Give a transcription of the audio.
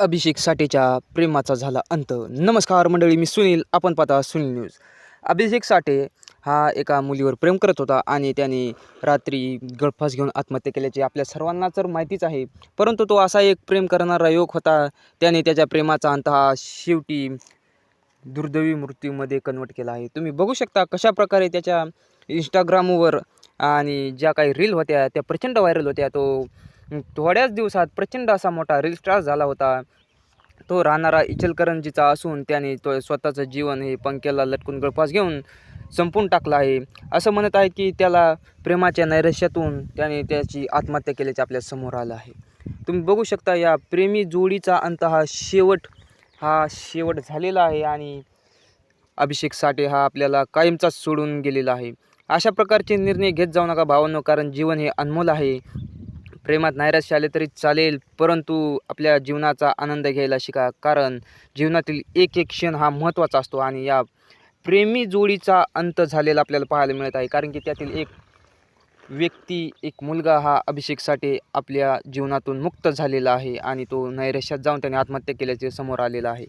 अभिषेक साठेच्या प्रेमाचा झाला अंत. नमस्कार मंडळी मी सुनील. आपण पाहता सुनील न्यूज. अभिषेक साठे हा एका मुलीवर प्रेम करत होता आणि त्याने रात्री गळफास घेऊन आत्महत्या केल्याची आपल्या सर्वांना तर माहितीच आहे. परंतु तो असा एक प्रेम करणारा योग होता. त्याने त्याच्या प्रेमाचा अंत हा शेवटी दुर्दैवी मृत्यूमध्ये कन्वर्ट केला आहे. तुम्ही बघू शकता कशा प्रकारे त्याच्या इंस्टाग्रामवर आणि ज्या काही रील होत्या त्या प्रचंड व्हायरल होत्या तो थोड्याच दिवसात प्रचंड असा मोठा रिलस्टार झाला होता. तो राहणारा इचलकरंजीचा असून त्याने तो स्वतःचं जीवन हे पंख्याला लटकून गळफास घेऊन संपून टाकला आहे. असं म्हणत आहे की त्याला प्रेमाच्या नैराश्यातून त्याने त्याची आत्महत्या केल्याचे आपल्यासमोर आलं आहे. तुम्ही बघू शकता या प्रेमी जोडीचा अंत हा शेवट हा शेवट झालेला आहे आणि अभिषेक साठे हा आपल्याला कायमचाच सोडून गेलेला आहे. अशा प्रकारचे निर्णय घेत जाऊ नका भावांनो कारण जीवन हे अनमोल आहे. प्रेमात नैराश्य आले तरी चालेल परंतु आपल्या जीवनाचा आनंद घ्यायला शिका कारण जीवनातील एक एक क्षण हा महत्त्वाचा असतो आणि या प्रेमी जोडीचा अंत झालेला आपल्याला पाहायला मिळत आहे कारण की त्यातील एक व्यक्ती एक मुलगा हा अभिषेक साठे आपल्या जीवनातून मुक्त झालेला आहे आणि तो नैराश्यात जाऊन त्याने आत्महत्या केल्याचे समोर आलेला आहे.